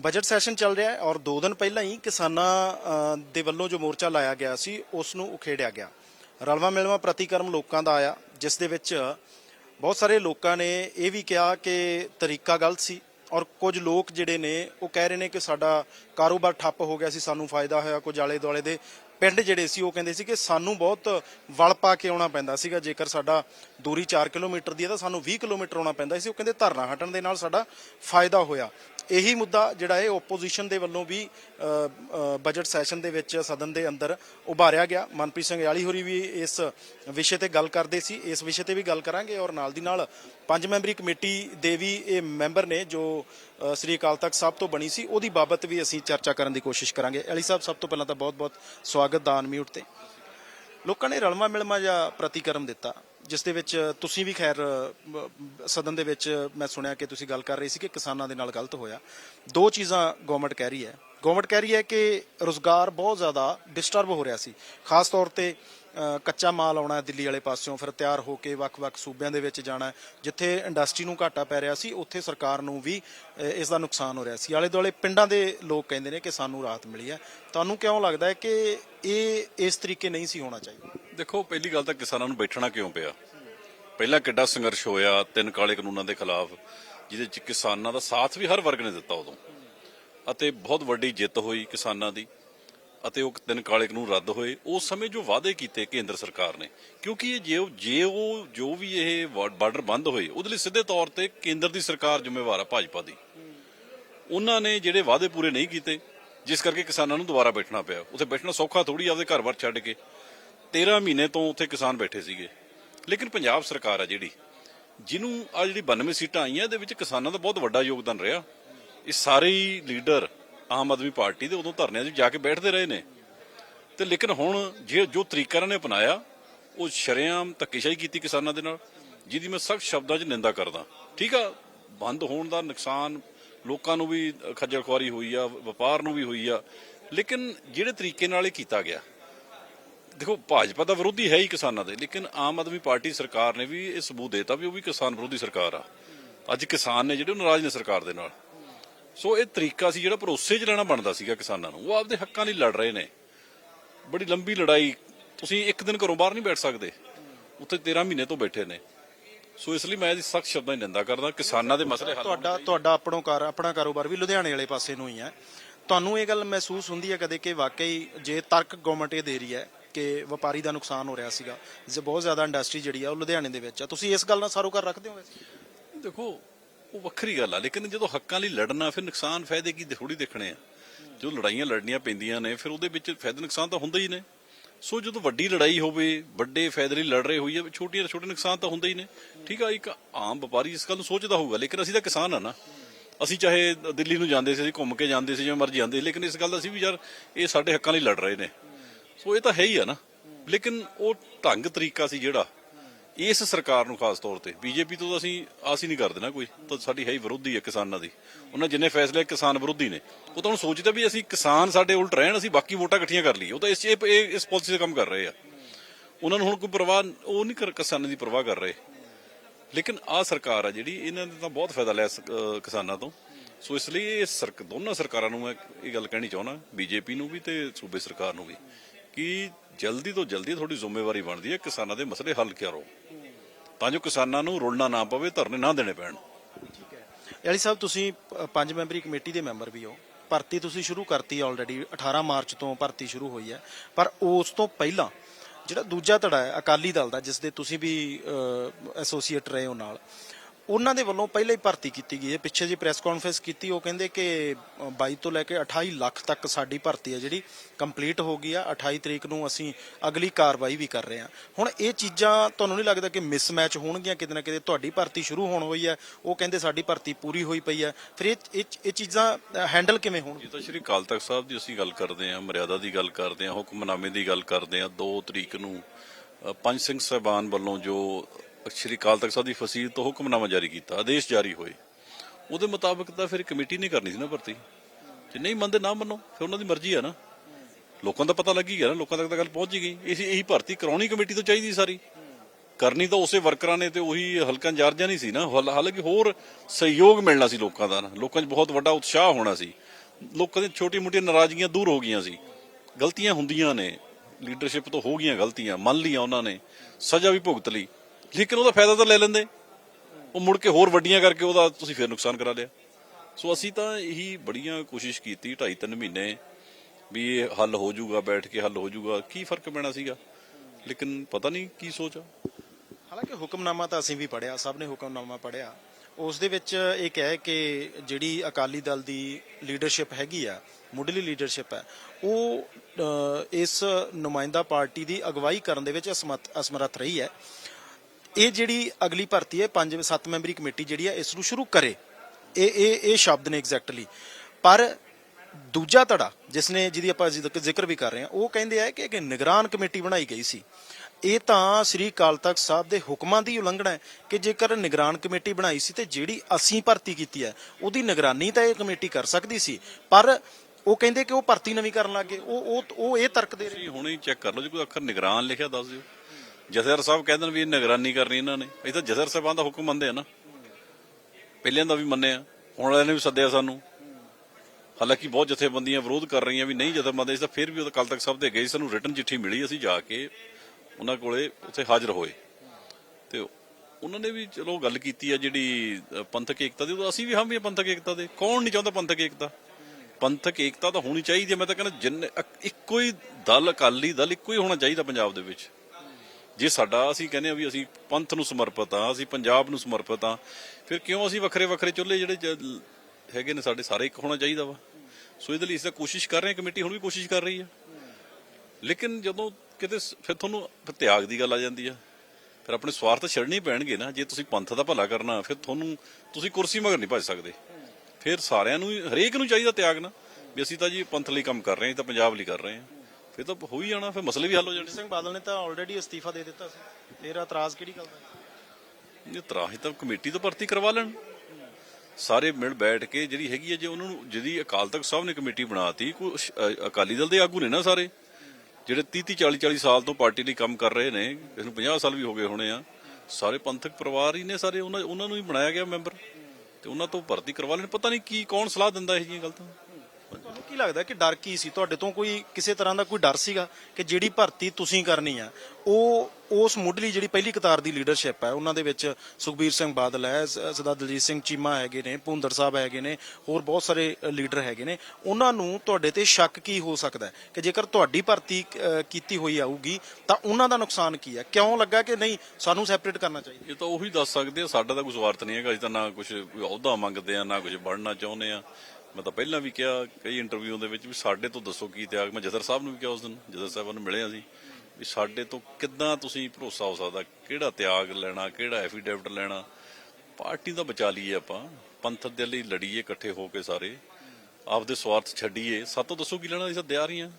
Budget session ਚੱਲ ਰਿਹਾ ਹੈ ਔਰ 2 ਦਿਨ ਪਹਿਲਾਂ ਹੀ ਕਿਸਾਨਾਂ ਦੇ ਵੱਲੋਂ ਜੋ ਮੋਰਚਾ ਲਾਇਆ ਗਿਆ ਸੀ, ਉਸ ਨੂੰ ਉਖੇੜਿਆ ਗਿਆ। ਰਲਵਾ ਮਿਲਵਾ ਪ੍ਰਤੀਕਰਮ ਲੋਕਾਂ ਦਾ ਆਇਆ, ਜਿਸ ਦੇ ਵਿੱਚ ਬਹੁਤ ਸਾਰੇ ਲੋਕਾਂ ਨੇ ਇਹ ਵੀ ਕਿਹਾ ਕਿ ਤਰੀਕਾ ਗਲਤ ਸੀ ਔਰ ਕੁਝ ਲੋਕ ਜਿਹੜੇ ਨੇ, ਉਹ ਕਹਿ ਰਹੇ ਨੇ ਕਿ ਸਾਡਾ ਕਾਰੋਬਾਰ ਠੱਪ ਹੋ ਗਿਆ ਸੀ, ਸਾਨੂੰ ਫਾਇਦਾ ਹੋਇਆ ਕੁਝ ਆਲੇ ਦੁਆਲੇ ਦੇ ਪਿੰਡ ਜਿਹੜੇ ਸੀ, ਉਹ ਕਹਿੰਦੇ ਸੀ ਕਿ ਸਾਨੂੰ ਬਹੁਤ ਵਲ ਪਾ ਕੇ ਆਉਣਾ ਪੈਂਦਾ ਸੀਗਾ, ਜੇਕਰ ਸਾਡਾ ਦੂਰੀ 4 ਕਿਲੋਮੀਟਰ ਦੀ ਹੈ ਤਾਂ ਸਾਨੂੰ 20 ਕਿਲੋਮੀਟਰ ਆਉਣਾ ਪੈਂਦਾ ਸੀ, ਉਹ ਕਹਿੰਦੇ ਧਰਨਾ ਹਟਣ ਦੇ ਨਾਲ ਸਾਡਾ ਫਾਇਦਾ ਹੋਇਆ। ਇਹੀ ਮੁੱਦਾ ਜਿਹੜਾ ਹੈ ਓਪੋਜੀਸ਼ਨ ਦੇ ਵੱਲੋਂ ਵੀ ਬਜਟ ਸੈਸ਼ਨ ਦੇ ਵਿੱਚ ਸਦਨ ਦੇ ਅੰਦਰ ਉਭਾਰਿਆ ਗਿਆ। ਮਨਪ੍ਰੀਤ ਸਿੰਘ ਯਾਲੀ ਹੋਰੀ ਵੀ ਇਸ ਵਿਸ਼ੇ ਤੇ ਗੱਲ ਕਰਦੇ ਸੀ। ਇਸ ਵਿਸ਼ੇ ਤੇ ਵੀ ਗੱਲ ਕਰਾਂਗੇ ਔਰ ਨਾਲ ਦੀ ਨਾਲ ਪੰਜ ਮੈਂਬਰੀ ਕਮੇਟੀ ਦੇ ਵੀ ਇਹ ਮੈਂਬਰ ਨੇ ਜੋ ਸ੍ਰੀ ਅਕਾਲ ਤਖਤ ਸਾਹਿਬ ਤੋਂ ਬਣੀ ਸੀ, ਉਹਦੀ ਬਾਬਤ ਵੀ ਅਸੀਂ ਚਰਚਾ ਕਰਨ ਦੀ ਕੋਸ਼ਿਸ਼ ਕਰਾਂਗੇ। ਅਲੀ ਸਾਹਿਬ, ਸਭ ਤੋਂ ਪਹਿਲਾਂ ਤਾਂ ਬਹੁਤ-ਬਹੁਤ ਸਵਾਗਤ ਦਾ ਅਨਮਿਊਟ ਤੇ। ਲੋਕਾਂ ਨੇ ਰਲਮਾ ਮਿਲਮਾ ਜਾਂ ਪ੍ਰਤੀਕਰਮ ਦਿੱਤਾ। ਜਿਸ ਦੇ ਵਿੱਚ ਤੁਸੀਂ ਵੀ ਖੈਰ ਸਦਨ ਦੇ ਵਿੱਚ ਮੈਂ ਸੁਣਿਆ ਕਿ ਤੁਸੀਂ ਗੱਲ ਕਰ ਰਹੀ ਸੀ ਕਿ ਕਿਸਾਨਾਂ ਦੇ ਨਾਲ ਗਲਤ ਹੋਇਆ। ਦੋ ਚੀਜ਼ਾਂ ਗਵਰਨਮੈਂਟ ਕਹਿ ਰਹੀ ਹੈ। ਗਵਰਨਮੈਂਟ ਕਹਿ ਰਹੀ ਹੈ ਕਿ ਰੋਜ਼ਗਾਰ ਬਹੁਤ ਜ਼ਿਆਦਾ ਡਿਸਟਰਬ ਹੋ ਰਿਹਾ ਸੀ। ਖਾਸ ਤੌਰ ਤੇ ਕੱਚਾ ਮਾਲ ਆਉਣਾ ਦਿੱਲੀ ਵਾਲੇ ਪਾਸਿਓਂ, ਫਿਰ ਤਿਆਰ ਹੋ ਕੇ ਵੱਖ-ਵੱਖ ਸੂਬਿਆਂ ਦੇ ਵਿੱਚ ਜਾਣਾ ਜਿੱਥੇ ਇੰਡਸਟਰੀ ਨੂੰ ਘਾਟਾ ਪੈ ਰਿਹਾ ਸੀ, ਉੱਥੇ ਸਰਕਾਰ ਨੂੰ ਵੀ ਇਸ ਦਾ ਨੁਕਸਾਨ ਹੋ ਰਿਹਾ ਸੀ। ਆਲੇ ਦੁਆਲੇ ਪਿੰਡਾਂ ਦੇ ਲੋਕ ਕਹਿੰਦੇ ਨੇ ਕਿ ਸਾਨੂੰ ਰਾਹਤ ਮਿਲੀ ਹੈ। ਤੁਹਾਨੂੰ ਕਿਉਂ ਲੱਗਦਾ ਹੈ ਕਿ ਇਹ ਇਸ ਤਰੀਕੇ ਨਹੀਂ ਸੀ ਹੋਣਾ ਚਾਹੀਦਾ? ਦੇਖੋ, ਪਹਿਲੀ ਗੱਲ ਤਾਂ ਕਿਸਾਨਾਂ ਨੂੰ ਬੈਠਣਾ ਕਿਉਂ ਪਿਆ? ਪਹਿਲਾਂ ਕਿੱਡਾ ਸੰਘਰਸ਼ ਹੋਇਆ, ਤਿੰਨ ਕਾਲੇ ਕਾਨੂੰਨਾਂ ਦੇ ਖਿਲਾਫ, ਜਿਹਦੇ ਚ ਕਿਸਾਨਾਂ ਦਾ ਸਾਥ ਵੀ ਹਰ ਵਰਗ ਨੇ ਦਿੱਤਾ ਉਦੋਂ। ਅਤੇ ਬਹੁਤ ਵੱਡੀ ਜਿੱਤ ਹੋਈ ਕਿਸਾਨਾਂ ਦੀ, ਅਤੇ ਉਹ ਤਿੰਨ ਕਾਲੇ ਕਾਨੂੰਨ ਰੱਦ ਹੋਏ। ਉਸ ਸਮੇਂ ਜੋ ਵਾਅਦੇ ਕੀਤੇ ਕੇਂਦਰ ਸਰਕਾਰ ਨੇ, ਕਿਉਂਕਿ ਇਹ ਜੇ ਉਹ ਜੇ ਉਹ ਜੋ ਵੀ ਇਹ ਬਾਰਡਰ ਬੰਦ ਹੋਏ, ਉਹਦੇ ਲਈ ਸਿੱਧੇ ਤੌਰ ਤੇ ਕੇਂਦਰ ਦੀ ਸਰਕਾਰ ਜ਼ਿੰਮੇਵਾਰ ਆ ਭਾਜਪਾ ਦੀ। ਉਹਨਾਂ ਨੇ ਜਿਹੜੇ ਵਾਅਦੇ ਪੂਰੇ ਨਹੀਂ ਕੀਤੇ, ਜਿਸ ਕਰਕੇ ਕਿਸਾਨਾਂ ਨੂੰ ਦੁਬਾਰਾ ਬੈਠਣਾ ਪਿਆ। ਉੱਥੇ ਬੈਠਣਾ ਸੌਖਾ ਥੋੜੀ ਆਪਦੇ ਘਰ-ਬਾਰ ਛੱਡ ਕੇ। 13 ਮਹੀਨੇ ਤੋਂ ਉੱਥੇ ਕਿਸਾਨ ਬੈਠੇ ਸੀਗੇ। ਲੇਕਿਨ ਪੰਜਾਬ ਸਰਕਾਰ ਆ ਜਿਹੜੀ, ਜਿਹਨੂੰ ਆ ਜਿਹੜੀ 92 ਸੀਟਾਂ ਆਈਆਂ, ਇਹਦੇ ਵਿੱਚ ਕਿਸਾਨਾਂ ਦਾ ਬਹੁਤ ਵੱਡਾ ਯੋਗਦਾਨ ਰਿਹਾ। ਇਹ ਸਾਰੇ ਹੀ ਲੀਡਰ ਆਮ ਆਦਮੀ ਪਾਰਟੀ ਦੇ ਉਦੋਂ ਧਰਨਿਆਂ 'ਚ ਜਾ ਕੇ ਬੈਠਦੇ ਰਹੇ ਨੇ। ਤੇ ਲੇਕਿਨ ਹੁਣ ਜੇ ਜੋ ਤਰੀਕਾ ਇਹਨਾਂ ਨੇ ਅਪਣਾਇਆ, ਉਹ ਸ਼ਰੇਆਮ ਧੱਕੇਸ਼ਾਹੀ ਕੀਤੀ ਕਿਸਾਨਾਂ ਦੇ ਨਾਲ, ਜਿਹਦੀ ਮੈਂ ਸਖਤ ਸ਼ਬਦਾਂ 'ਚ ਨਿੰਦਾ ਕਰਦਾ। ਠੀਕ ਆ, ਬੰਦ ਹੋਣ ਦਾ ਨੁਕਸਾਨ ਲੋਕਾਂ ਨੂੰ ਵੀ ਖੱਜਲ ਖੁਆਰੀ ਹੋਈ ਆ, ਵਪਾਰ ਨੂੰ ਵੀ ਹੋਈ ਆ, ਲੇਕਿਨ ਜਿਹੜੇ ਤਰੀਕੇ ਨਾਲ ਇਹ ਕੀਤਾ ਗਿਆ ਦੇਖੋ ਭਾਜਪਾ ਦਾ ਵਿਰੋਧੀ ਹੈ ਹੀ ਕਿਸਾਨਾਂ ਦੇ ਲੇਕਿਨ ਆਮ ਆਦਮੀ ਪਾਰਟੀ ਸਰਕਾਰ ਨੇ ਵੀ ਇਹ ਸਬੂਤ ਦੇਤਾ ਵੀ ਉਹ ਵੀ ਕਿਸਾਨ ਵਿਰੋਧੀ ਸਰਕਾਰ ਆ। ਅੱਜ ਕਿਸਾਨ ਨੇ ਜਿਹੜੇ ਉਹ ਨਾਰਾਜ਼ ਨੇ ਸਰਕਾਰ ਦੇ ਨਾਲ। ਸੋ ਇਹ ਤਰੀਕਾ ਸੀ ਜਿਹੜਾ ਭਰੋਸੇ 'ਚ ਲੈਣਾ ਬਣਦਾ ਸੀਗਾ ਕਿਸਾਨਾਂ ਨੂੰ। ਉਹ ਆਪਦੇ ਹੱਕਾਂ ਲਈ ਲੜ ਰਹੇ ਨੇ। ਬੜੀ ਲੰਬੀ ਲੜਾਈ। ਤੁਸੀਂ ਇੱਕ ਦਿਨ ਘਰੋਂ ਬਾਹਰ ਨਹੀਂ ਬੈਠ ਸਕਦੇ। ਉੱਥੇ 13 ਮਹੀਨੇ ਤੋਂ ਬੈਠੇ ਨੇ। ਸੋ ਇਸ ਲਈ ਮੈਂ ਇਹਦੀ ਸਖਤ ਸ਼ਬਦਾਂ 'ਚ ਨਿੰਦਾ ਕਰਦਾ ਕਿਸਾਨਾਂ ਦੇ ਮਸਲੇ ਹੱਲ ਤੁਹਾਡਾ ਤੁਹਾਡਾ ਆਪਣੋ ਕਾਰ ਆਪਣਾ ਕਾਰੋਬਾਰ ਵੀ ਲੁਧਿਆਣੇ ਵਾਲੇ ਪਾਸੇ ਨੂੰ ਹੀ ਹੈ। ਤੁਹਾਨੂੰ ਇਹ ਗੱਲ ਮਹਿਸੂਸ ਹੁੰਦੀ ਹੈ ਕਦੇ ਕਿ ਵਾਕਈ ਜੇ ਤਰਕ ਗਵਰਨਮੈਂਟ ਇਹ ਦੇ ਰਹੀ ਹੈ ਕਿ ਵਪਾਰੀ ਦਾ ਨੁਕਸਾਨ ਹੋ ਰਿਹਾ ਸੀਗਾ। ਜੇ ਬਹੁਤ ਜ਼ਿਆਦਾ ਇੰਡਸਟਰੀ ਜਿਹੜੀ ਆ ਉਹ ਲੁਧਿਆਣੇ ਦੇ ਵਿੱਚ ਆ। ਤੁਸੀਂ ਇਸ ਗੱਲ ਨਾਲ ਸਾਰੋਕਾਰ ਰੱਖਦੇ ਹੋ ਵੈਸੇ? ਦੇਖੋ, ਉਹ ਵੱਖਰੀ ਗੱਲ ਆ, ਲੇਕਿਨ ਜਦੋਂ ਹੱਕਾਂ ਲਈ ਲੜਨਾ, ਫਿਰ ਨੁਕਸਾਨ ਫਾਇਦੇ ਕੀ ਥੋੜੀ ਦੇਖਣੇ ਆ। ਜੋ ਲੜਾਈਆਂ ਲੜਨੀਆਂ ਪੈਂਦੀਆਂ ਨੇ, ਫਿਰ ਉਹਦੇ ਵਿੱਚ ਫਾਇਦੇ ਨੁਕਸਾਨ ਤਾਂ ਹੁੰਦਾ ਹੀ ਨੇ। ਸੋ ਜਦੋਂ ਵੱਡੀ ਲੜਾਈ ਹੋਵੇ, ਵੱਡੇ ਫਾਇਦੇ ਲਈ ਲੜ ਰਹੇ ਹੋਈਏ, ਛੋਟੀਆਂ ਛੋਟੇ ਨੁਕਸਾਨ ਤਾਂ ਹੁੰਦੇ ਹੀ ਨੇ। ਠੀਕ ਆ, ਇੱਕ ਆਮ ਵਪਾਰੀ ਇਸ ਗੱਲ ਨੂੰ ਸੋਚਦਾ ਹੋਊਗਾ, ਲੇਕਿਨ ਅਸੀਂ ਤਾਂ ਕਿਸਾਨ ਆ ਨਾ। ਅਸੀਂ ਚਾਹੇ ਦਿੱਲੀ ਨੂੰ ਜਾਂਦੇ ਸੀ ਅਸੀਂ ਘੁੰਮ ਕੇ ਜਾਂਦੇ ਸੀ, ਜਿਵੇਂ ਮਰਜ਼ੀ ਜਾਂਦੇ ਲੇਕਿਨ ਇਸ ਗੱਲ ਦਾ ਸੀ ਵੀ ਯਾਰ, ਇਹ ਸਾਡੇ ਹੱਕਾਂ ਲਈ ਲੜ ਰਹੇ ਨੇ। ਸੋ ਇਹ ਤਾਂ ਹੈ ਹੀ ਆ ਨਾ। ਲੇਕਿਨ ਉਹ ਢੰਗ ਤਰੀਕਾ ਸੀ ਜਿਹੜਾ, ਇਸ ਸਰਕਾਰ ਨੂੰ ਖਾਸ ਤੌਰ ਤੇ। ਬੀਜੇਪੀ ਤੋਂ ਤਾਂ ਅਸੀਂ ਆਸ ਹੀ ਨਹੀਂ ਕਰਦੇ ਨਾ ਕੋਈ। ਤਾਂ ਸਾਡੀ ਹੈ ਹੀ ਵਿਰੋਧੀ ਹੈ ਕਿਸਾਨਾਂ ਦੀ। ਉਹਨਾਂ ਜਿੰਨੇ ਫੈਸਲੇ ਕਿਸਾਨ ਵਿਰੋਧੀ ਨੇ। ਉਹ ਤਾਂ ਹੁਣ ਸੋਚਦੇ ਵੀ ਅਸੀਂ ਕਿਸਾਨ ਸਾਡੇ ਉਲਟ ਰਹਿਣ, ਅਸੀਂ ਬਾਕੀ ਵੋਟਾਂ ਇਕੱਠੀਆਂ ਕਰ ਲਈਏ। ਉਹ ਤਾਂ ਇਸ ਇਹ, ਇਹ- ਇਸ ਪਾਲਿਸੀ ਤੇ ਕੰਮ ਕਰ ਰਹੇ ਆ। ਉਹਨਾਂ ਨੂੰ ਹੁਣ ਕੋਈ ਪਰਵਾਹ, ਉਹ ਨਹੀਂ ਕਰ, ਕਿਸਾਨਾਂ ਦੀ ਪਰਵਾਹ ਕਰ ਰਹੇ। ਲੇਕਿਨ ਆ ਸਰਕਾਰ ਆ ਜਿਹੜੀ, ਇਹਨਾਂ ਨੇ ਤਾਂ ਬਹੁਤ ਫਾਇਦਾ ਲਿਆ ਕਿਸਾਨਾਂ ਤੋਂ। ਸੋ ਇਸ ਲਈ ਇਹ ਸਰਕ, ਦੋਨਾਂ ਸਰਕਾਰਾਂ ਨੂੰ ਮੈਂ ਇਹ ਗੱਲ ਕਹਿਣੀ ਚਾਹੁੰਦਾ, ਬੀਜੇਪੀ ਨੂੰ ਵੀ ਤੇ ਸੂਬੇ ਸਰਕਾਰ ਨੂੰ ਵੀ। ਕਿ ਜਲਦੀ ਤੋਂ ਜਲਦੀ ਤੁਹਾਡੀ ਜ਼ਿੰਮੇਵਾਰੀ ਬਣਦੀ ਹੈ ਕਿਸਾਨਾਂ ਦੇ ਮਸਲੇ ਹੱਲ ਕਰੋ। ਤਾਂ ਜੋ ਕਿਸਾਨਾਂ ਨੂੰ ਰੁਲਣਾ ਨਾ ਪਵੇ, ਧਰਨੇ ਨਾ ਦੇਣੇ ਪੈਣ। ਯਾਲੀ ਸਾਹਿਬ, ਤੁਸੀਂ ਪੰਜ ਮੈਂਬਰੀ ਕਮੇਟੀ ਦੇ ਮੈਂਬਰ ਵੀ ਹੋ। ਭਰਤੀ ਤੁਸੀਂ ਸ਼ੁਰੂ ਕਰਤੀ ਆਲਰੇਡੀ 18 ਮਾਰਚ ਤੋਂ ਭਰਤੀ ਸ਼ੁਰੂ ਹੋਈ ਹੈ। ਪਰ ਉਸ ਤੋਂ ਪਹਿਲਾਂ ਜਿਹੜਾ ਦੂਜਾ ਧੜਾ ਹੈ, ਅਕਾਲੀ ਦਲ ਦਾ, ਜਿਸ ਦੇ ਤੁਸੀਂ ਵੀ ਐਸੋਸੀਏਟ ਰਹੇ ਹੋ ਨਾਲ ਉਹਨਾਂ ਦੇ ਵੱਲੋਂ ਪਹਿਲਾਂ ਹੀ ਭਰਤੀ ਕੀਤੀ ਗਈ ਹੈ। ਪਿੱਛੇ ਜੀ ਪ੍ਰੈਸ ਕਾਨਫਰੰਸ ਕੀਤੀ ਉਹ ਕਹਿੰਦੇ ਕਿ ਅ, 22 ਤੋਂ ਲੈ ਕੇ 28 ਲੱਖ ਤੱਕ ਸਾਡੀ ਭਰਤੀ ਹੈ ਜਿਹੜੀ ਕੰਪਲੀਟ ਹੋ ਗਈ ਆ। 28 ਤਰੀਕ ਨੂੰ ਅਸੀਂ ਅਗਲੀ ਕਾਰਵਾਈ ਵੀ ਕਰ ਰਹੇ ਹਾਂ। ਹੁਣ ਇਹ ਚੀਜ਼ਾਂ ਤੁਹਾਨੂੰ ਨਹੀਂ ਲੱਗਦਾ ਕਿ ਮਿਸਮੈਚ ਹੋਣਗੀਆਂ ਕਿਤੇ ਨਾ ਕਿਤੇ? ਤੁਹਾਡੀ ਭਰਤੀ ਸ਼ੁਰੂ ਹੋਣ ਹੋਈ ਹੈ। ਉਹ ਕਹਿੰਦੇ ਸਾਡੀ ਭਰਤੀ ਪੂਰੀ ਹੋਈ ਪਈ ਹੈ। ਫਿਰ ਇਹ ਇਹ- ਚੀਜ਼ਾਂ ਹੈਂਡਲ ਕਿਵੇਂ ਹੋਣਗੀਆਂ? ਇਹ ਤਾਂ ਸ਼੍ਰੀ ਅਕਾਲ ਤਖਤ ਸਾਹਿਬ ਦੀ ਅਸੀਂ ਗੱਲ ਕਰਦੇ ਹਾਂ ਮਰਿਆਦਾ ਦੀ ਗੱਲ ਕਰਦੇ ਹਾਂ ਹੁਕਮਨਾਮੇ ਦੀ ਗੱਲ ਕਰਦੇ ਹਾਂ। 2 ਤਰੀਕ ਨੂੰ ਪੰਜ ਸਿੰਘ ਸਾਹਿਬਾਨ ਵੱਲੋਂ ਜੋ ਸ਼੍ਰੀ ਅਕਾਲ ਤਖਤ ਸਾਹਿਬ ਦੀ ਫਸੀਲ ਤੋਂ ਹੁਕਮਨਾਮਾ ਜਾਰੀ ਕੀਤਾ, ਆਦੇਸ਼ ਜਾਰੀ ਹੋਏ। ਉਹਦੇ ਮੁਤਾਬਕ ਤਾਂ ਫਿਰ ਕਮੇਟੀ ਨਹੀਂ ਕਰਨੀ ਸੀ ਨਾ ਭਰਤੀ। ਜੇ ਨਹੀਂ ਮੰਨਦੇ ਨਾ ਮੰਨੋ, ਫਿਰ ਉਹਨਾਂ ਦੀ ਮਰਜ਼ੀ ਆ ਨਾ। ਲੋਕਾਂ ਦਾ ਪਤਾ ਲੱਗੀ ਗਿਆ ਨਾ, ਲੋਕਾਂ ਤੱਕ ਤਾਂ ਗੱਲ ਪਹੁੰਚ ਹੀ ਗਈ। ਇਹ, ਇਹੀ ਭਰਤੀ ਕਰਾਉਣੀ ਕਮੇਟੀ ਤੋਂ ਚਾਹੀਦੀ ਸਾਰੀ। ਕਰਨੀ ਤਾਂ ਉਸੇ ਵਰਕਰਾਂ ਨੇ ਤੇ ਉਹੀ ਹਲਕਾ ਇੰਚਾਰਜਾਂ ਨਹੀਂ ਸੀ ਨਾ। ਹਾਲਾਂਕਿ ਹੋਰ ਸਹਿਯੋਗ ਮਿਲਣਾ ਸੀ ਲੋਕਾਂ ਦਾ ਲੋਕਾਂ 'ਚ ਬਹੁਤ ਵੱਡਾ ਉਤਸ਼ਾਹ ਹੋਣਾ ਸੀ। ਲੋਕਾਂ ਦੀਆਂ ਛੋਟੀ-ਮੋਟੀਆਂ ਨਾਰਾਜ਼ਗੀਆਂ ਦੂਰ ਹੋ ਗਈਆਂ ਸੀ। ਗਲਤੀਆਂ ਹੁੰਦੀਆਂ ਨੇ। ਲੀਡਰਸ਼ਿਪ ਤੋਂ ਹੋ ਗਈਆਂ ਗਲਤੀਆਂ, ਮੰਨ ਲਈਆਂ ਉਹਨਾਂ ਨੇ। ਸਜ਼ਾ ਵੀ ਭੁਗਤ ਲਈ। ਲੇਕਿਨ ਉਹਦਾ ਫਾਇਦਾ ਤਾਂ ਲੈ ਲੈਂਦੇ। ਉਹ ਮੁੜ ਕੇ ਹੋਰ ਵੱਡੀਆਂ ਕਰਕੇ ਉਹਦਾ ਤੁਸੀਂ ਫਿਰ ਨੁਕਸਾਨ ਕਰਾ ਲਿਆ। ਸੋ ਅਸੀਂ ਤਾਂ ਇਹੀ ਬੜੀਆਂ ਕੋਸ਼ਿਸ਼ ਕੀਤੀ 2.5 3 ਮਹੀਨੇ ਵੀ ਇਹ ਹੱਲ ਹੋ ਜਾਊਗਾ, ਬੈਠ ਕੇ ਹੱਲ ਹੋ ਜਾਊਗਾ। ਕੀ ਫ਼ਰਕ ਪੈਣਾ ਸੀਗਾ? ਲੇਕਿਨ ਪਤਾ ਨਹੀਂ ਕੀ ਸੋਚ ਆ। ਹਾਲਾਂਕਿ ਹੁਕਮਨਾਮਾ ਤਾਂ ਅਸੀਂ ਵੀ ਪੜਿਆ ਸਭ ਨੇ ਹੁਕਮਨਾਮਾ ਪੜਿਆ ਉਸ ਦੇ ਵਿੱਚ ਇਹ ਕਿਹਾ ਕਿ ਜਿਹੜੀ ਅਕਾਲੀ ਦਲ ਦੀ ਲੀਡਰਸ਼ਿਪ ਹੈਗੀ ਆ, ਮੁੱਢਲੀ ਲੀਡਰਸ਼ਿਪ ਹੈ ਉਹ ਇਸ ਨੁਮਾਇੰਦਾ ਪਾਰਟੀ ਦੀ ਅਗਵਾਈ ਕਰਨ ਦੇ ਵਿੱਚ ਅਸਮਰਥ ਅਸਮਰੱਥ ਰਹੀ ਹੈ। ਇਹ ਜਿਹੜੀ ਅਗਲੀ ਭਰਤੀ ਹੈ, ਪੰਜ, ਸੱਤ ਮੈਂਬਰੀ ਕਮੇਟੀ ਜਿਹੜੀ ਹੈ, ਇਸ ਨੂੰ ਸ਼ੁਰੂ ਕਰੇ। ਇਹ ਇਹ ਇਹ ਸ਼ਬਦ ਨੇ ਐਗਜ਼ੈਕਟਲੀ ਪਰ ਦੂਜਾ ਧੜਾ, ਜਿਸ ਨੇ ਜਿਹਦੀ ਆਪਾਂ ਜ਼ਿਕਰ ਵੀ ਕਰ ਰਹੇ ਹਾਂ, ਉਹ ਕਹਿੰਦੇ ਆ ਕਿ ਇੱਕ ਨਿਗਰਾਨ ਕਮੇਟੀ ਬਣਾਈ ਗਈ ਸੀ। ਇਹ ਤਾਂ ਸ੍ਰੀ ਅਕਾਲ ਤਖਤ ਸਾਹਿਬ ਦੇ ਹੁਕਮਾਂ ਦੀ ਉਲੰਘਣਾ ਹੈ ਕਿ ਜੇਕਰ ਨਿਗਰਾਨ ਕਮੇਟੀ ਬਣਾਈ ਸੀ ਤੇ ਜਿਹੜੀ ਅਸੀਂ ਭਰਤੀ ਕੀਤੀ ਹੈ, ਉਹਦੀ ਨਿਗਰਾਨੀ ਤਾਂ ਇਹ ਕਮੇਟੀ ਕਰ ਸਕਦੀ ਸੀ। ਪਰ ਉਹ ਕਹਿੰਦੇ ਕਿ ਉਹ ਭਰਤੀ ਨਵੀਂ ਕਰਨ ਲੱਗੇ, ਉਹ ਉਹ ਇਹ ਤਰਕ ਦੇ ਰਹੇ ਹੁਣੇ ਚੈੱਕ ਕਰ ਲਓ ਜੇ, ਕੋਈ ਅੱਖਰ ਨਿਗਰਾਨ ਲਿਖਿਆ ਦੱਸ ਦਿਓ। ਜਥੇਦਾਰ ਸਾਹਿਬ ਕਹਿੰਦੇ ਨੇ ਵੀ ਨਿਗਰਾਨੀ ਕਰਨੀ ਇਹਨਾਂ ਨੇ। ਇਹ ਤਾਂ ਜਥੇਦਾਰ ਸਾਹਿਬਾਨ ਦਾ ਹੁਕਮ ਮੰਨਦੇ ਆ ਨਾ। ਪਹਿਲਿਆਂ ਦਾ ਵੀ ਮੰਨਿਆ ਹੁਣ ਵਾਲਿਆਂ ਨੇ ਵੀ ਸੱਦਿਆ ਸਾਨੂੰ। ਹਾਲਾਂਕਿ ਬਹੁਤ ਜਥੇਬੰਦੀਆਂ ਵਿਰੋਧ ਕਰ ਰਹੀਆਂ ਵੀ ਨਹੀਂ ਜਥੇਬੰਦੀ ਇਸ ਤਾਂ ਫਿਰ ਵੀ ਉਹ ਕੱਲ ਤੱਕ ਸਾਹਿਬ ਦੇ ਗਏ ਸਾਨੂੰ ਰਿਟਨ ਚਿੱਠੀ ਮਿਲੀ, ਅਸੀਂ ਜਾ ਕੇ ਉਹਨਾਂ ਕੋਲੇ ਉੱਥੇ ਹਾਜ਼ਰ ਹੋਏ। ਤੇ ਉਹਨਾਂ ਨੇ ਵੀ ਚਲੋ ਗੱਲ ਕੀਤੀ ਆ ਜਿਹੜੀ ਪੰਥਕ ਏਕਤਾ ਦੀ, ਉਹ ਅਸੀਂ ਵੀ ਹਾਂ ਵੀ ਪੰਥਕ ਏਕਤਾ ਦੇ। ਕੌਣ ਨਹੀਂ ਚਾਹੁੰਦਾ ਪੰਥਕ ਏਕਤਾ? ਪੰਥਕ ਏਕਤਾ ਤਾਂ ਹੋਣੀ ਚਾਹੀਦੀ ਹੈ ਮੈਂ ਤਾਂ ਕਹਿੰਦਾ ਜਿੰਨੇ ਇੱਕੋ ਹੀ ਦਲ, ਅਕਾਲੀ ਦਲ ਇੱਕੋ ਹੀ ਹੋਣਾ ਚਾਹੀਦਾ ਪੰਜਾਬ ਦੇ ਵਿੱਚ। ਜੇ ਸਾਡਾ ਅਸੀਂ ਕਹਿੰਦੇ ਆ ਵੀ ਅਸੀਂ ਪੰਥ ਨੂੰ ਸਮਰਪਿਤ ਆ ਅਸੀਂ ਪੰਜਾਬ ਨੂੰ ਸਮਰਪਿਤ ਆ ਫਿਰ ਕਿਉਂ ਅਸੀਂ ਵੱਖਰੇ ਵੱਖਰੇ ਚੁੱਲ੍ਹੇ ਜਿਹੜੇ ਹੈਗੇ ਨੇ ਸਾਡੇ ਸਾਰੇ ਇੱਕ ਹੋਣਾ ਚਾਹੀਦਾ ਵਾ? ਸੋ ਇਹਦੇ ਲਈ ਇਸ ਤਾਂ ਕੋਸ਼ਿਸ਼ ਕਰ ਰਹੇ ਹਾਂ, ਕਮੇਟੀ ਹੁਣ ਵੀ ਕੋਸ਼ਿਸ਼ ਕਰ ਰਹੀ ਆ। ਲੇਕਿਨ ਜਦੋਂ ਕਿਤੇ ਸ- ਫਿਰ ਤੁਹਾਨੂੰ ਫਿਰ ਤਿਆਗ ਦੀ ਗੱਲ ਆ ਜਾਂਦੀ ਆ। ਫਿਰ ਆਪਣੇ ਸਵਾਰਥ ਛੱਡਣੇ ਪੈਣਗੇ ਨਾ। ਜੇ ਤੁਸੀਂ ਪੰਥ ਦਾ ਭਲਾ ਕਰਨਾ, ਫਿਰ ਤੁਹਾਨੂੰ ਤੁਸੀਂ ਕੁਰਸੀ ਮਗਰ ਨਹੀਂ ਭੱਜ ਸਕਦੇ। ਫਿਰ ਸਾਰਿਆਂ ਨੂੰ ਹਰੇਕ ਨੂੰ ਚਾਹੀਦਾ ਤਿਆਗ ਨਾ। ਵੀ ਅਸੀਂ ਤਾਂ ਜੀ ਪੰਥ ਲਈ ਕੰਮ ਕਰ ਰਹੇ ਹਾਂ, ਅਸੀਂ ਤਾਂ ਪੰਜਾਬ ਲਈ ਕਰ ਰਹੇ ਹਾਂ। ਫਿਰ ਤਾਂ ਹੋ ਹੀ ਜਾਣਾ ਫਿਰ ਮਸਲੇ ਵੀ ਹੱਲ ਹੋ ਜਾਣੇ। ਸਿੰਘ ਬਾਦਲ ਨੇ ਤਾਂ ਆਲਰੇਡੀ ਅਸਤੀਫਾ ਦੇ ਦਿੱਤਾ ਸੀ। ਫਿਰ ਇਤਰਾਜ਼ ਕਿਹੜੀ ਗੱਲ ਦਾ? ਇਹ ਤਰਾਹੀ ਤਾਂ ਕਮੇਟੀ ਤੋਂ ਭਰਤੀ ਕਰਵਾ ਲੈਣ। ਸਾਰੇ ਮਿਲ ਬੈਠ ਕੇ ਜਿਹੜੀ ਹੈਗੀ ਹੈ ਜੇ ਉਹਨਾਂ ਨੂੰ ਜਿਹਦੀ ਅਕਾਲ ਤਖਤ ਸਾਹਿਬ ਨੇ ਕਮੇਟੀ ਬਣਾਤੀ ਅ- ਅਕਾਲੀ ਦਲ ਦੇ ਆਗੂ ਨੇ ਨਾ ਸਾਰੇ ਜਿਹੜੇ 30 30 40 40 ਸਾਲ ਤੋਂ ਪਾਰਟੀ ਲਈ ਕੰਮ ਕਰ ਰਹੇ ਨੇ ਇਸ ਨੂੰ 50 ਸਾਲ ਵੀ ਹੋ ਗਏ ਹੋਣੇ ਆ ਸਾਰੇ ਪੰਥਕ ਪਰਿਵਾਰ ਹੀ ਨੇ ਸਾਰੇ ਉਹਨਾਂ ਉਹਨਾਂ ਨੂੰ ਹੀ ਬਣਾਇਆ ਗਿਆ ਮੈਂਬਰ। ਤੇ ਉਹਨਾਂ ਤੋਂ ਭਰਤੀ ਕਰਵਾ ਲੈਣ। ਪਤਾ ਨਹੀਂ ਕੀ ਕੌਣ ਸਲਾਹ ਦਿੰਦਾ ਇਹ ਜਿਹੀਆਂ ਗਲਤਾਂ ਤੁਹਾਨੂੰ ਕੀ ਲੱਗਦਾ ਕਿ ਡਰ ਕੀ ਸੀ? ਤੁਹਾਡੇ ਤੋਂ ਕੋਈ ਕਿਸੇ ਤਰ੍ਹਾਂ ਦਾ ਕੋਈ ਡਰ ਸੀਗਾ ਕਿ ਜਿਹੜੀ ਭਰਤੀ ਤੁਸੀਂ ਕਰਨੀ ਆ, ਉਹ ਉਸ ਮੁੱਢਲੀ ਜਿਹੜੀ ਪਹਿਲੀ ਕਤਾਰ ਦੀ ਲੀਡਰਸ਼ਿਪ ਹੈ ਉਹਨਾਂ ਦੇ ਵਿੱਚ ਸੁਖਬੀਰ ਸਿੰਘ ਬਾਦਲ ਹੈ, ਸ- ਦਲਜੀਤ ਸਿੰਘ ਚੀਮਾ ਹੈਗੇ ਨੇ ਭੁੰਦਰ ਸਾਹਿਬ ਹੈਗੇ ਨੇ, ਹੋਰ ਬਹੁਤ ਸਾਰੇ ਲੀਡਰ ਹੈਗੇ ਨੇ। ਉਹਨਾਂ ਨੂੰ ਤੁਹਾਡੇ ਤੇ ਸ਼ੱਕ ਕੀ ਹੋ ਸਕਦਾ ਕਿ ਜੇਕਰ ਤੁਹਾਡੀ ਭਰਤੀ ਕੀਤੀ ਹੋਈ ਆਊਗੀ, ਤਾਂ ਉਹਨਾਂ ਦਾ ਨੁਕਸਾਨ ਕੀ ਹੈ? ਕਿਉਂ ਲੱਗਾ ਕਿ ਨਹੀਂ, ਸਾਨੂੰ ਸੈਪਰੇਟ ਕਰਨਾ ਚਾਹੀਦਾ? ਇਹ ਤਾਂ ਉਹੀ ਦੱਸ ਸਕਦੇ ਆ, ਸਾਡਾ ਤਾਂ ਕੋਈ ਸਵਾਰਥ ਨਹੀਂ ਹੈਗਾ, ਅਸੀਂ ਤਾਂ ਨਾ ਕੁਝ ਅਹੁਦਾ ਮੰਗਦੇ ਆ, ਨਾ ਕੁਝ ਬਣਨਾ ਚਾਹੁੰਦੇ ਆ। ਮੈਂ ਤਾਂ ਪਹਿਲਾਂ ਵੀ ਕਿਹਾ ਕਈ ਇੰਟਰਵਿਊ ਦੇ ਵਿੱਚ ਵੀ ਸਾਡੇ ਤੋਂ ਦੱਸੋ ਕੀ ਤਿਆਗ। ਮੈਂ ਜਦਰ ਸਾਹਿਬ ਨੂੰ ਵੀ ਕਿਹਾ ਉਸ ਦਿਨ, ਜਦਰ ਸਾਹਿਬਾਂ ਨੂੰ ਮਿਲੇ ਅਸੀਂ, ਵੀ ਸਾਡੇ ਤੋਂ ਕਿੱਦਾਂ ਤੁਸੀਂ ਭਰੋਸਾ ਹੋ ਸਕਦਾ? ਕਿਹੜਾ ਤਿਆਗ ਲੈਣਾ, ਕਿਹੜਾ ਐਫੀਡੇਵਿਟ ਲੈਣਾ? ਪਾਰਟੀ ਦਾ ਬਚਾ ਲਈਏ ਆਪਾਂ। ਪੰਥ ਦੇ ਲਈ ਲੜੀਏ ਇਕੱਠੇ ਹੋ ਕੇ ਸਾਰੇ। ਆਪਦੇ ਸਵਾਰਥ ਛੱਡੀਏ। ਸਾਤੋਂ ਦੱਸੋ ਕੀ ਲੈਣਾ? ਅਸੀਂ ਤਾਂ ਤਿਆਰ ਹੀ ਆ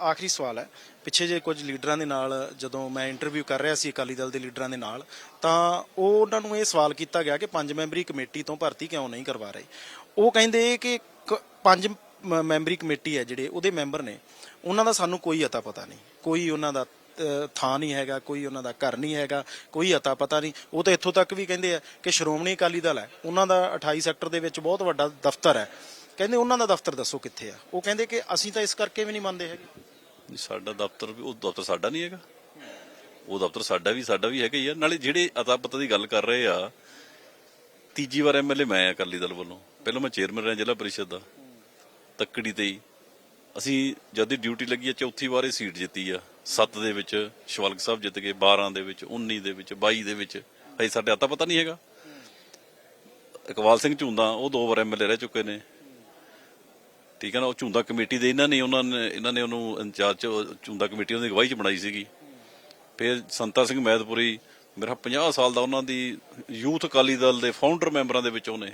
ਆਖਰੀ ਸਵਾਲ ਹੈ। ਪਿੱਛੇ ਜੇ ਕੁਝ ਲੀਡਰਾਂ ਦੇ ਨਾਲ ਜਦੋਂ ਮੈਂ ਇੰਟਰਵਿਊ ਕਰ ਰਿਹਾ ਸੀ ਅਕਾਲੀ ਦਲ ਦੇ ਲੀਡਰਾਂ ਦੇ ਨਾਲ ਤਾਂ ਉਹ ਉਹਨਾਂ ਨੂੰ ਇਹ ਸਵਾਲ ਕੀਤਾ ਗਿਆ ਕਿ ਪੰਜ ਮੈਂਬਰੀ ਕਮੇਟੀ ਤੋਂ ਭਰਤੀ ਕਿਉਂ ਨਹੀਂ ਕਰਵਾ ਰਹੇ? ਉਹ ਕਹਿੰਦੇ ਕਿ ਕ- ਪੰਜ ਮ- ਮੈਂਬਰੀ ਕਮੇਟੀ ਹੈ ਜਿਹੜੇ ਉਹਦੇ ਮੈਂਬਰ ਨੇ। ਉਹਨਾਂ ਦਾ ਸਾਨੂੰ ਕੋਈ ਅਤਾ ਪਤਾ ਨਹੀਂ। ਕੋਈ ਉਹਨਾਂ ਦਾ ਅ, ਥਾਂ ਨਹੀਂ ਹੈਗਾ ਕੋਈ ਉਹਨਾਂ ਦਾ ਘਰ ਨਹੀਂ ਹੈਗਾ ਕੋਈ ਅਤਾ ਪਤਾ ਨਹੀਂ। ਉਹ ਤਾਂ ਇੱਥੋਂ ਤੱਕ ਵੀ ਕਹਿੰਦੇ ਆ ਕਿ ਸ਼੍ਰੋਮਣੀ ਅਕਾਲੀ ਦਲ ਹੈ। ਉਹਨਾਂ ਦਾ 28 ਸੈਕਟਰ ਦੇ ਵਿੱਚ ਬਹੁਤ ਵੱਡਾ ਦਫ਼ਤਰ ਹੈ। ਕਹਿੰਦੇ ਉਹਨਾਂ ਦਾ ਦਫ਼ਤਰ ਦੱਸੋ ਕਿੱਥੇ ਆ? ਉਹ ਕਹਿੰਦੇ ਕਿ ਅਸੀਂ ਤਾਂ ਇਸ ਕਰਕੇ ਵੀ ਨਹੀਂ ਮੰਨਦੇ ਹੈਗੇ। ਨਹੀਂ, ਸਾਡਾ ਦਫ਼ਤਰ ਵੀ ਉਹ ਦਫ਼ਤਰ ਸਾਡਾ ਨਹੀਂ ਹੈਗਾ। ਉਹ ਦਫ਼ਤਰ ਸਾਡਾ ਵੀ ਸਾਡਾ ਵੀ ਹੈਗਾ ਹੀ ਆ। ਨਾਲੇ ਜਿਹੜੇ ਅਤਾ ਪਤਾ ਦੀ ਗੱਲ ਕਰ ਰਹੇ ਆ ਤੀਜੀ ਵਾਰ ਐਮਐਲਏ ਮੈਂ ਆ ਅਕਾਲੀ ਦਲ ਵੱਲੋਂ। ਪਹਿਲਾਂ ਮੈਂ ਚੇਅਰਮੈਨ ਰਿਹਾ ਜ਼ਿਲ੍ਹਾ ਪਰਿਸ਼ਦ ਦਾ ਤੱਕੜੀ ਤੇ ਹੀ। ਅਸੀਂ ਜਦ ਦੀ ਡਿਊਟੀ ਲੱਗੀ ਆ ਚੌਥੀ ਵਾਰ ਇਹ ਸੀਟ ਜਿੱਤੀ ਆ। 7 ਦੇ ਵਿੱਚ ਸ਼ਿਵਲਕ ਸਾਹਿਬ ਜਿੱਤ ਗਏ 12 ਦੇ ਵਿੱਚ 19 ਦੇ ਵਿੱਚ 22 ਦੇ ਵਿੱਚ। ਹਜੇ ਸਾਡੇ ਅਤਾ ਪਤਾ ਨਹੀਂ ਹੈਗਾ। ਇਕਬਾਲ ਸਿੰਘ ਝੁੰਦਾ ਉਹ ਦੋ ਵਾਰ ਐਮਐਲਏ ਰਹਿ ਚੁੱਕੇ ਨੇ। ਠੀਕ ਹੈ ਨਾ ਉਹ ਝੁੰਦਾ ਕਮੇਟੀ ਦੇ ਇਹਨਾਂ ਨੇ ਉਹਨਾਂ ਨੇ ਇਹਨਾਂ ਨੇ ਉਹਨੂੰ ਇੰਚਾਰਜ ਝੁੰਦਾ ਕਮੇਟੀ ਉਹਨਾਂ ਦੀ ਅਗਵਾਈ ਚ ਬਣਾਈ ਸੀਗੀ। ਫਿਰ ਸੰਤਾ ਸਿੰਘ ਮੈਦਪੁਰੀ ਮੇਰਾ 50 ਸਾਲ ਦਾ ਉਹਨਾਂ ਦੀ ਯੂਥ ਅਕਾਲੀ ਦਲ ਦੇ ਫਾਊਂਡਰ ਮੈਂਬਰਾਂ ਦੇ ਵਿੱਚੋਂ ਨੇ।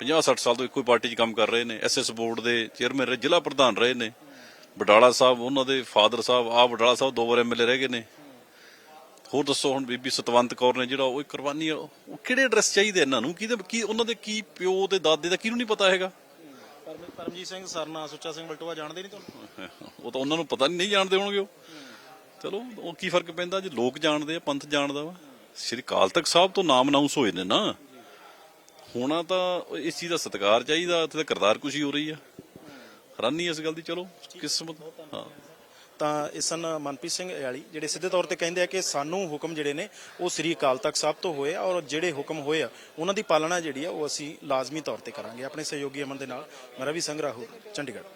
50 60 ਸਾਲ ਤੋਂ ਇੱਕੋ ਹੀ ਪਾਰਟੀ 'ਚ ਕੰਮ ਕਰ ਰਹੇ ਨੇ। ਐਸਐਸ ਬੋਰਡ ਦੇ ਚੇਅਰਮੈਨ ਰਹੇ ਜ਼ਿਲ੍ਹਾ ਪ੍ਰਧਾਨ ਰਹੇ ਨੇ। ਬਡਾਲਾ ਸਾਹਿਬ ਉਹਨਾਂ ਦੇ ਫਾਦਰ ਸਾਹਿਬ ਆ ਬਡਾਲਾ ਸਾਹਿਬ ਦੋ ਵਾਰ ਐਮਐਲਏ ਰਹਿ ਗਏ ਨੇ। ਹੋਰ ਦੱਸੋ ਹੁਣ ਬੀਬੀ ਸਤਵੰਤ ਕੌਰ ਨੇ ਜਿਹੜਾ ਉਹ ਇੱਕ ਕੁਰਬਾਨੀ ਆ, ਉਹ ਕਿਹੜੇ ਐਡਰੈਸ ਚਾਹੀਦੇ ਇਹਨਾਂ ਨੂੰ? ਕਿਹਦੇ ਕੀ ਉਹਨਾਂ ਦੇ ਕੀ ਪਿਓ ਤੇ ਦਾਦੇ ਦਾ ਕਿਹਨੂੰ ਨਹੀਂ ਪਤਾ ਹੈਗਾ? ਪਰਮਜੀਤ ਸਿੰਘ ਸਰਨਾ ਸੁੱਚਾ ਸਿੰਘ ਬਲਟੋਆ ਜਾਣਦੇ ਨਹੀਂ ਤੁਹਾਨੂੰ? ਉਹ ਤਾਂ ਉਹਨਾਂ ਨੂੰ ਪਤਾ ਨਹੀਂ ਨਹੀਂ ਜਾਣਦੇ ਹੋਣਗੇ ਉਹ। ਚਲੋ, ਉਹ ਕੀ ਫ਼ਰਕ ਪੈਂਦਾ ਜੇ ਲੋਕ ਜਾਣਦੇ ਆ, ਪੰਥ ਜਾਣਦਾ ਵਾ? ਸ਼੍ਰੀ ਕਾਲ ਤਖਤ ਸਾਹਿਬ ਤੋਂ ਨਾਮ ਅਨਾਉਂਸ ਹੋਏ ਨੇ ਨਾ। ਹੋਣਾ ਤਾਂ ਇਸ ਚੀਜ਼ ਦਾ ਸਤਿਕਾਰ ਚਾਹੀਦਾ, ਉੱਥੇ ਤਾਂ ਕਰਤਾਰ ਕੁਸ਼ੀ ਹੋ ਰਹੀ ਆ। ਹੈਰਾਨੀ ਇਸ ਗੱਲ ਦੀ, ਚਲੋ, ਕਿਸਮਤ, ਹਾਂ। ਤਾਂ ਇਸ ਸਨ ਮਨਪ੍ਰੀਤ ਸਿੰਘ ਅਯਾਲੀ, ਜਿਹੜੇ ਸਿੱਧੇ ਤੌਰ ਤੇ ਕਹਿੰਦੇ ਆ ਕਿ ਸਾਨੂੰ ਹੁਕਮ ਜਿਹੜੇ ਨੇ, ਉਹ ਸ੍ਰੀ ਅਕਾਲ ਤਖਤ ਸਾਹਿਬ ਤੋਂ ਹੋਏ ਆ ਔਰ ਜਿਹੜੇ ਹੁਕਮ ਹੋਏ ਆ, ਉਹਨਾਂ ਦੀ ਪਾਲਣਾ ਜਿਹੜੀ ਆ, ਉਹ ਅਸੀਂ ਲਾਜ਼ਮੀ ਤੌਰ ਤੇ ਕਰਾਂਗੇ। ਆਪਣੇ ਸਹਿਯੋਗੀ ਅਮਨ ਦੇ ਨਾਲ ਮੈਂ ਰਵੀ ਸਿੰਘ ਰਾਹੂ ਚੰਡੀਗੜ੍ਹ।